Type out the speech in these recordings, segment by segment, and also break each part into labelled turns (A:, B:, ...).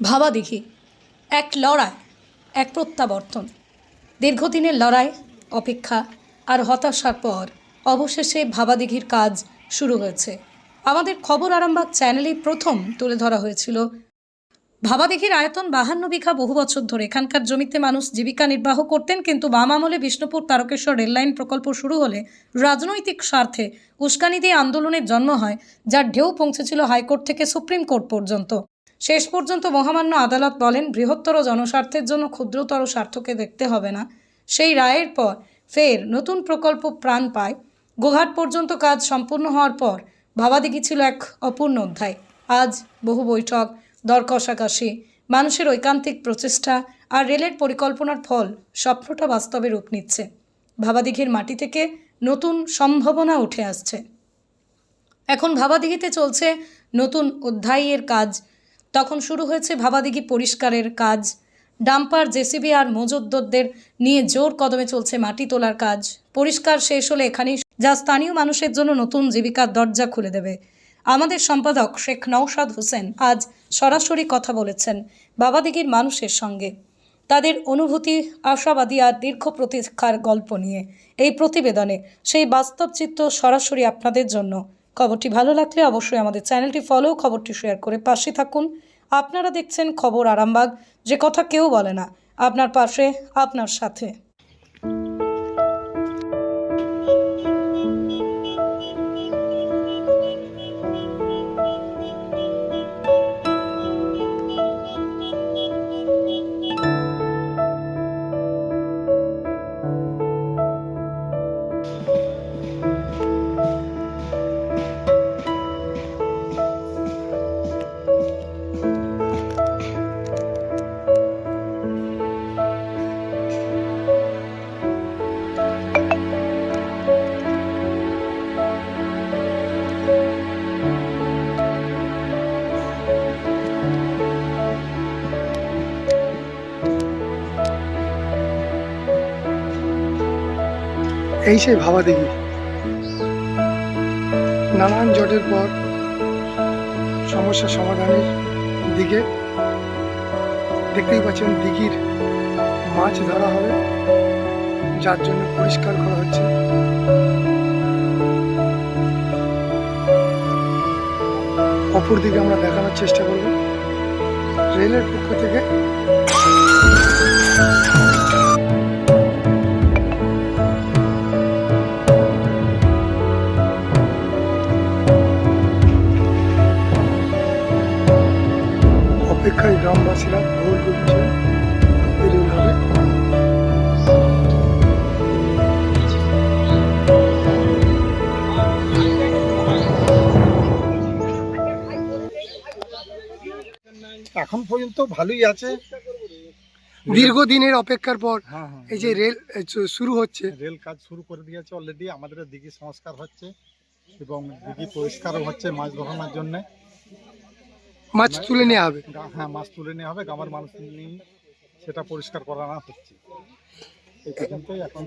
A: ভাবা দেখি, এক লড়াই, এক প্রত্যাবর্তন। দীর্ঘদিনের লড়াই, অপেক্ষা আর হতাশার পর অবশেষে ভাবাদিঘির কাজ শুরু হয়েছে। আমাদের খবর আরামবাগ চ্যানেলেই প্রথম তুলে ধরা হয়েছিল ভাবাদিঘির আয়তন বাহান্ন বিঘা বহু বছর ধরে। এখানকার জমিতে মানুষ জীবিকা নির্বাহ করতেন, কিন্তু বাম আমলে বিষ্ণুপুর তারকেশ্বর রেললাইন প্রকল্প শুরু হলে রাজনৈতিক স্বার্থে উস্কানি দিয়ে আন্দোলনের জন্ম হয়, যার ঢেউ পৌঁছেছিল হাইকোর্ট থেকে সুপ্রিম কোর্ট পর্যন্ত। শেষ পর্যন্ত মহামান্য আদালত বলেন, বৃহত্তর জনস্বার্থের জন্য ক্ষুদ্রতর স্বার্থকে দেখতে হবে না। সেই রায়ের পর ফের নতুন প্রকল্প প্রাণ পায়। গোঘাট পর্যন্ত কাজ সম্পূর্ণ হওয়ার পর ভাবাদিঘি ছিল এক অপূর্ণ অধ্যায়। আজ বহু বৈঠক, দর কষাকষি, মানুষের ঐকান্তিক প্রচেষ্টা আর রেলের পরিকল্পনার ফল স্বপ্নটা বাস্তবে রূপ নিচ্ছে। ভাবাদিঘির মাটি থেকে নতুন সম্ভাবনা উঠে আসছে। এখন ভাবাদিঘিতে চলছে নতুন অধ্যায়ের কাজ। তখন শুরু হয়েছে ভাবাদিঘি পরিষ্কারের কাজ। ডাম্পার, জেসিবি আর মজুদ্দরদের নিয়ে জোর কদমে চলছে মাটি তোলার কাজ। পরিষ্কার শেষ হলে এখানেই যা স্থানীয় মানুষের জন্য নতুন জীবিকার দরজা খুলে দেবে। আমাদের সম্পাদক শেখ নওশাদ হোসেন আজ সরাসরি কথা বলেছেন বাবাদিঘির মানুষের সঙ্গে। তাদের অনুভূতি, আশাবাদী আর দীর্ঘ প্রতীক্ষার গল্প নিয়ে। এই প্রতিবেদনে সেই বাস্তব চিত্র সরাসরি আপনাদের জন্য। খবরটি ভালো লাগলে অবশ্যই আমাদের চ্যানেলটি ফলো খবরটি শেয়ার করে পাশে থাকুন। আপনারা দেখছেন খবর আরামবাগ, যে কথা কেউ বলে না, আপনার পাশে, আপনার সাথে।
B: এই সেই ভাবা দেখি নানান জটের পর সমস্যা সমাধানের দিকে দেখতেই পাচ্ছেন দিঘির মাছ ধরা হবে, যার জন্য পরিষ্কার করা হচ্ছে। অপর দিকে আমরা দেখানোর চেষ্টা করব। রেলের পক্ষ থেকে অপেক্ষায় গ্রামবাসীরা ভোর করছে।
C: এখন পর্যন্ত ভালোই আছে।
B: দীর্ঘদিনের অপেক্ষার পর
C: হ্যাঁ হ্যাঁ
B: এই যে রেল শুরু হচ্ছে।
C: রেল কাজ শুরু করে দিয়েছে অলরেডি আমাদের দিঘি সংস্কার হচ্ছে এবং দিঘি পরিষ্কারও হচ্ছে মাছ ধরানোর জন্য।
B: মাছ তুলে নেওয়া হবে।
C: হ্যাঁ মাছ তুলে নেওয়া হবে গ্রামের মানুষ নিয়ে সেটা পরিষ্কার করানো হচ্ছে। এই এখন।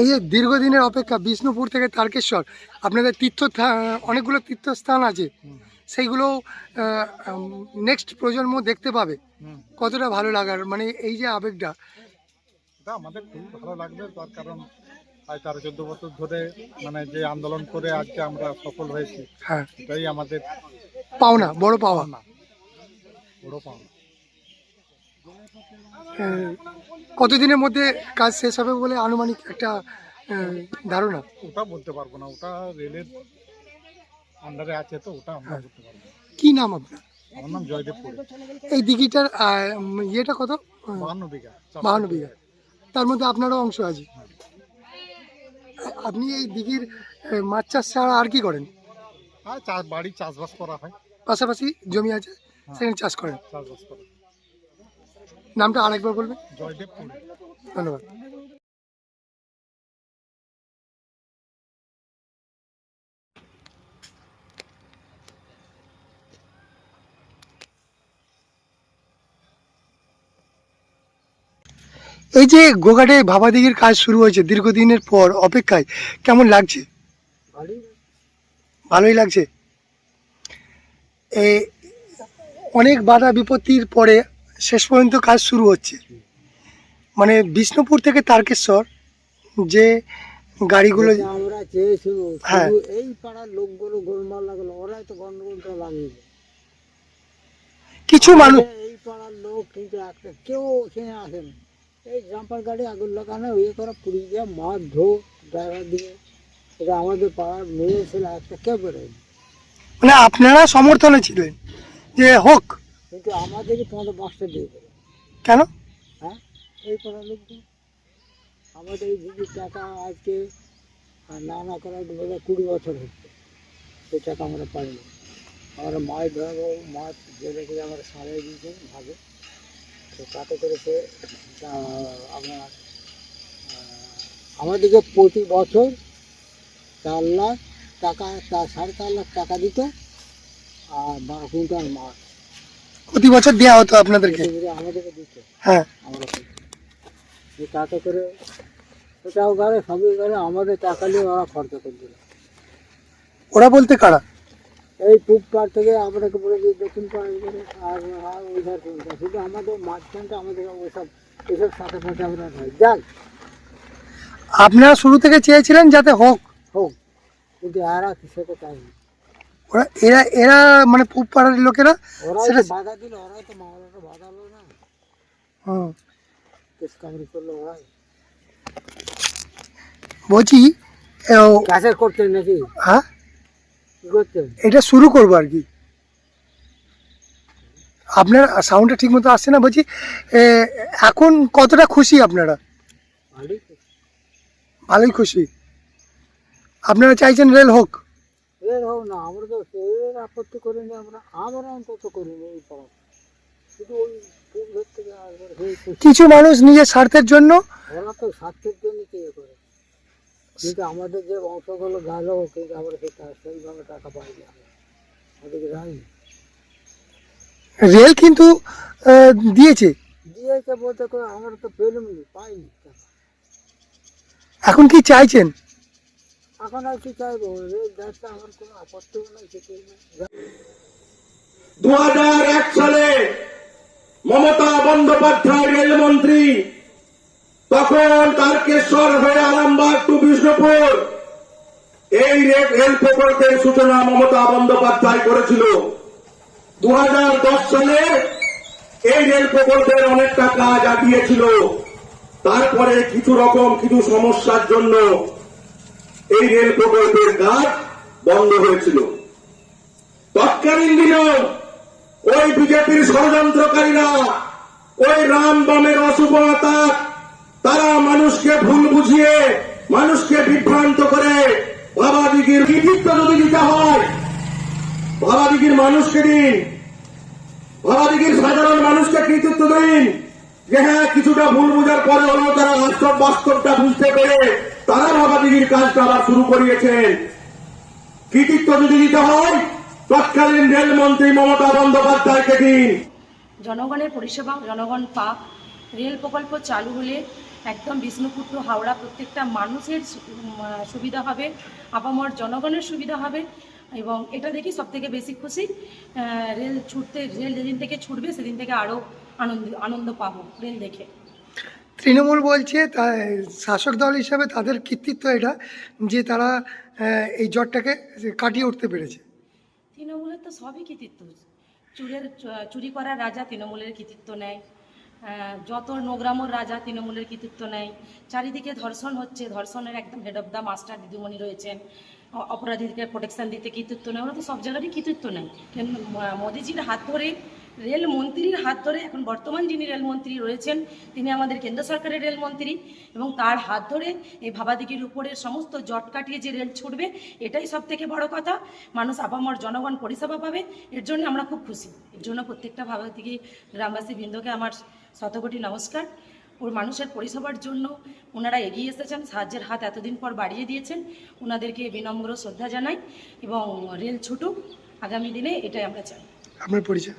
B: এই যে দীর্ঘদিনের অপেক্ষা বিষ্ণুপুর থেকে তারকেশ্বর আপনাদের তীর্থ অনেকগুলো তীর্থস্থান আছে সেইগুলো নেক্সট প্রজন্ম দেখতে পাবে। কতটা ভালো লাগার মানে এই যে আবেগটা।
C: আমাদের খুব ভালো লাগবে তার কারণ আজ তেরো চোদ্দ বছর ধরে মানে যে আন্দোলন করে আজকে আমরা সফল হয়েছি
B: হ্যাঁ।
C: এটাই আমাদের
B: পাওনা বড় পাওয়া।
C: পাওনা।
B: কতদিনের মধ্যে কাজ শেষ হবে বলে আনুমানিক একটা ধারণা?
C: ওটা বলতে পারব না। ওটা রেলের আন্ডারে আছে তো ওটা আমরা বলতে পারব
B: কি নাম আপনার?
C: আমার নাম জয়দেব
B: এই দিঘিটার ইয়েটা কত?
C: বাহান্ন বিঘা
B: বাহান্ন বিঘা। তার মধ্যে আপনারও অংশ আছে। আপনি এই দিঘির মাছ চাষ ছাড়া আর কি করেন?
C: চাষ বাড়ি চাষবাস করা হয়।
B: পাশাপাশি জমি আছে? সেখানে চাষ করেন? নামটা আরেকবার বলবেন?
C: জয়দেব
B: ধন্যবাদ। এই যে গোঘাটে ভাবাদিঘির কাজ শুরু হয়েছে দীর্ঘদিনের পর অপেক্ষায় কেমন লাগছে? ভালোই। লাগছে। অনেক বাধা বিপত্তির পরে শেষ পর্যন্ত কাজ শুরু হচ্ছে। মানে বিষ্ণুপুর থেকে তারকেশ্বর যে গাড়িগুলো
D: আমরা চেয়েছিল
B: হ্যাঁ।
D: এই পাড়ার লোকগুলো গোলমাল লাগল ওরাই তো গন্ডগোলটা লাগিয়ে
B: কিছু মানুষ
D: এই পাড়ার লোক কিন্তু একটা কেউ ওখানে আসে না। এই জাম্পার গাড়ি আগুন লাগানো ইয়ে করা পুড়িয়ে দিয়ে মাছ ঢোক ড্রাইভার দিয়ে। এটা আমাদের পাড়ার মেয়ে ছেলে একটা কেউ বেরোয়
B: মানে আপনারা সমর্থনে ছিলেন। যে হোক।
D: কিন্তু আমাদেরই পনেরো পাঁচটা দিয়ে দেবে।
B: কেন?
D: হ্যাঁ? এই পাড়ার লোকগুলো আমাদের এই দিদির টাকা আজকে আর না না করার বোধ হয় কুড়ি বছর হচ্ছে। সেই টাকা আমরা পাইনি। আমরা মাছ ধরবো মাছ জেলে করে আমরা সারিয়ে দিয়েছি ভাবে তো তাতে করে সে আপনার আমাদেরকে প্রতি বছর চার লাখ টাকা চার সাড়ে চার লাখ টাকা দিত। বারো কুইন্টাল মাছ
B: প্রতি বছর দেওয়া হতো আপনাদেরকে?
D: এগুলো আমাদেরকে দিত
B: হ্যাঁ।
D: আমরা করি। যে তাতে করে ওটাও করে সবই করে আমাদের টাকা নিয়ে ওরা খরচা করে দিল
B: ওরা বলতে কারা?
D: এই পূব পাড় থেকে আপনাকে বলে দিই দক্ষিণ পাড় করে আর আর ওই ধার পর্যন্ত। শুধু আমাদের মাঝখানটা আমাদের ওইসব এসব সাথে সাথে আমরা নয় যাক
B: আপনারা শুরু থেকে চেয়েছিলেন যাতে হোক?
D: হোক। কিন্তু এরা সেটা চাইনি
B: ওরা এরা এরা মানে পূব পাড়ার লোকেরা সেটা
D: বাধা দিল ওরাই তো মামলাটা বাধালো না।
B: হুম,
D: কেস কামড়ি করল ওরাই।
B: বলছি
D: ক্যাসের করতেন নাকি?
B: হ্যাঁ?
D: করতেন
B: এটা শুরু করব আর কি। আপনার সাউন্ডটা ঠিক মতো আসছে না? বলছি এখন কতটা খুশি আপনারা?
D: ভালোই
B: ভালোই খুশি। আপনারা চাইছেন রেল হোক।
D: এর হোক না আমরা তো এর আপত্তি করিনি আমরা আমরা অন্তত করিনি এই পাড়া শুধু ওই।
B: কিছু মানুষ নিজের স্বার্থের জন্য
D: ওরা তো স্বার্থের জন্য ইয়ে করে? কিন্তু আমাদের যে বংশগুলো গেল কিন্তু আমরা সেটা সেইভাবে টাকা পাইনি আমরা আমাদেরকে যায়নি
B: রেল কিন্তু দিয়েছে।
D: দিয়েছে বলতে করে আমরা তো পেলামনি পাইনি
B: এখন কি চাইছেন?
E: দু এক সালে মমতা বন্দ্যোপাধ্যায় রেলমন্ত্রী, তখন তারকেশ্বর হয়ে আরামবাগ টু বিষ্ণুপুর, এই রেল প্রকল্পের সূচনা মমতা বন্দ্যোপাধ্যায় করেছিল। দু সালে এই রেল প্রকল্পের অনেকটা কাজ আগিয়েছিল তারপরে কিছু রকম, কিছু সমস্যার জন্য এই রেল প্রকল্পের কাজ বন্ধ হয়েছিল। তৎকালীন দিনেও ওই বিজেপির ষড়যন্ত্রকারীরা, ওই রাম বামের আতাক, তারা মানুষকে ভুল বুঝিয়ে, মানুষকে বিভ্রান্ত করে ভাবাদিগির কৃতিত্ব যদি দিতে হয় ভাবাদিগির মানুষকে দিন ভাবাদিগির সাধারণ মানুষকে কৃতিত্ব দিন, যে হ্যাঁ কিছুটা ভুল বুঝার পরে হলেও তারা বাস্তব বাস্তবটা বুঝতে পেরে তারা ভাবাদিগির কাজটা আবার শুরু করিয়েছেন। কৃতিত্ব যদি দিতে হয়, তৎকালীন রেলমন্ত্রী মমতা বন্দ্যোপাধ্যায়কে দিন।
F: জনগণের পরিষেবা, জনগণ পাক রেল প্রকল্প চালু হলে একদম বিষ্ণুপুর টু হাওড়া প্রত্যেকটা মানুষের সুবিধা হবে, আপামর জনগণের সুবিধা হবে এবং এটা দেখি সব থেকে বেশি খুশি রেল ছুটতে, রেল যেদিন থেকে ছুটবে সেদিন থেকে আরও আনন্দ আনন্দ পাবো রেল দেখে।
B: তৃণমূল বলছে শাসক দল হিসাবে তাদের কৃতিত্ব এটা যে তারা এই জটটাকে কাটিয়ে উঠতে পেরেছে।
F: তৃণমূলের তো সবই কৃতিত্ব। চুরের, চুরি করার রাজা তৃণমূলের কৃতিত্ব নেয় যত নোগ্রামর রাজা তৃণমূলের কৃতিত্ব নেয়। চারিদিকে ধর্ষণ হচ্ছে, ধর্ষণের একদম হেড অফ দ্য মাস্টার দিদিমণি রয়েছেন। অপরাধীদেরকে প্রোটেকশন দিতে কৃতিত্ব নেয়, ওরা তো সব জায়গারই কৃতিত্ব নেয়। মোদিজির হাত ধরে রেল মন্ত্রীর হাত ধরে, এখন বর্তমান যিনি রেলমন্ত্রী রয়েছেন, তিনি আমাদের কেন্দ্র সরকারের রেলমন্ত্রী এবং তার হাত ধরে এই ভাবাদিগির উপরের সমস্ত জট কাটিয়ে যে রেল ছুটবে, এটাই সব থেকে বড় কথা। মানুষ আপামর জনগণ পরিষেবা পাবে, এর জন্য আমরা খুব খুশি। এর জন্য প্রত্যেকটা ভাবাদিগি গ্রামবাসী বৃন্দকে আমার শতকোটি নমস্কার। ওর মানুষের পরিষেবার জন্য ওনারা এগিয়ে এসেছেন, সাহায্যের হাত এতদিন পর বাড়িয়ে দিয়েছেন। ওনাদেরকে বিনম্র শ্রদ্ধা জানাই, এবং রেল ছুটুক। আগামী দিনে এটাই আমরা চাই।
B: আপনার পরিচয়?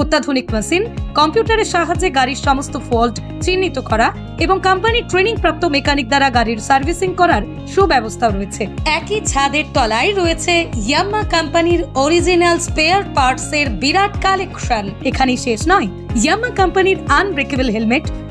A: অত্যাধুনিক মেশিন, কম্পিউটারের সাহায্যে গাড়ির সমস্ত ফল্ট চিহ্নিত করা এবং কোম্পানির ট্রেনিং প্রাপ্ত মেকানিক দ্বারা গাড়ির সার্ভিসিং করার সুব্যবস্থা রয়েছে। একই ছাদের তলায় রয়েছে ইয়াম্মা কোম্পানির অরিজিনাল স্পেয়ার পার্টস এর বিরাট কালেকশন এখানেই শেষ নয়। ইয়াম্মা কোম্পানির unbreakable helmet